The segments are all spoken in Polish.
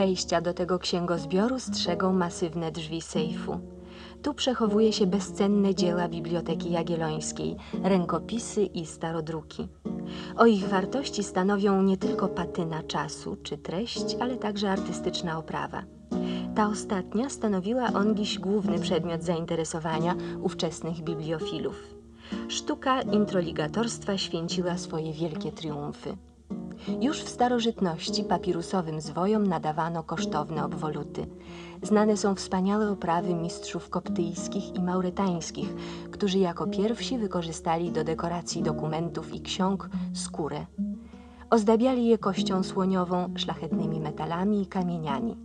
wejścia do tego księgozbioru strzegą masywne drzwi sejfu. Tu przechowuje się bezcenne dzieła Biblioteki Jagiellońskiej, rękopisy i starodruki. O ich wartości stanowią nie tylko patyna czasu czy treść, ale także artystyczna oprawa. Ta ostatnia stanowiła ongiś główny przedmiot zainteresowania ówczesnych bibliofilów. Sztuka introligatorstwa święciła swoje wielkie triumfy. Już w starożytności papirusowym zwojom nadawano kosztowne obwoluty. Znane są wspaniałe oprawy mistrzów koptyjskich i mauretańskich, którzy jako pierwsi wykorzystali do dekoracji dokumentów i ksiąg skórę. Ozdabiali je kością słoniową, szlachetnymi metalami i kamieniami.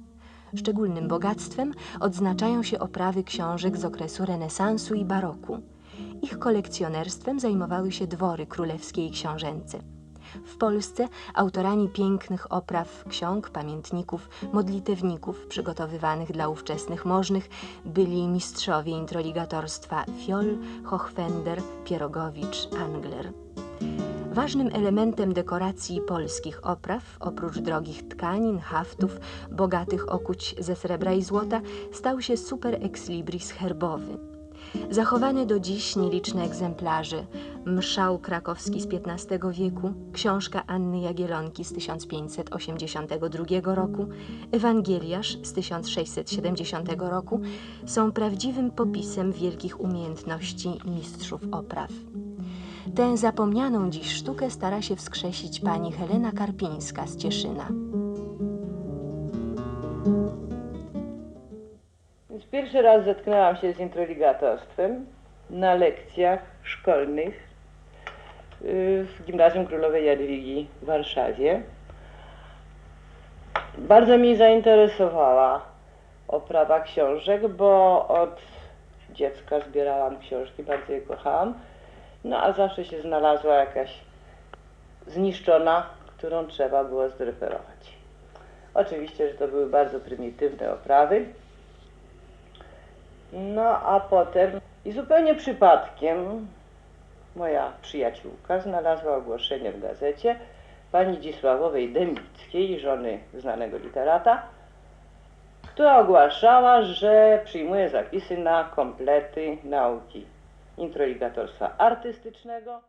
Szczególnym bogactwem odznaczają się oprawy książek z okresu renesansu i baroku. Ich kolekcjonerstwem zajmowały się dwory królewskie i książęce. W Polsce autorami pięknych opraw ksiąg, pamiętników, modlitewników przygotowywanych dla ówczesnych możnych byli mistrzowie introligatorstwa Fiol, Hochwender, Pierogowicz, Angler. Ważnym elementem dekoracji polskich opraw, oprócz drogich tkanin, haftów, bogatych okuć ze srebra i złota, stał się super ex libris herbowy. Zachowane do dziś nieliczne egzemplarze, mszał krakowski z XV wieku, książka Anny Jagielonki z 1582 roku, Ewangeliarz z 1670 roku są prawdziwym popisem wielkich umiejętności mistrzów opraw. Tę zapomnianą dziś sztukę stara się wskrzesić pani Helena Karpińska z Cieszyna. Pierwszy raz zetknęłam się z introligatorstwem na lekcjach szkolnych y, w Gimnazjum Królowej Jadwigi w Warszawie. Bardzo mnie zainteresowała oprawa książek, bo od dziecka zbierałam książki, bardzo je kochałam. No a zawsze się znalazła jakaś zniszczona, którą trzeba było zreferować. Oczywiście, że to były bardzo prymitywne oprawy. No a potem i zupełnie przypadkiem moja przyjaciółka znalazła ogłoszenie w gazecie pani Dzisławowej Dębickiej, żony znanego literata, która ogłaszała, że przyjmuje zapisy na komplety nauki introligatorstwa artystycznego.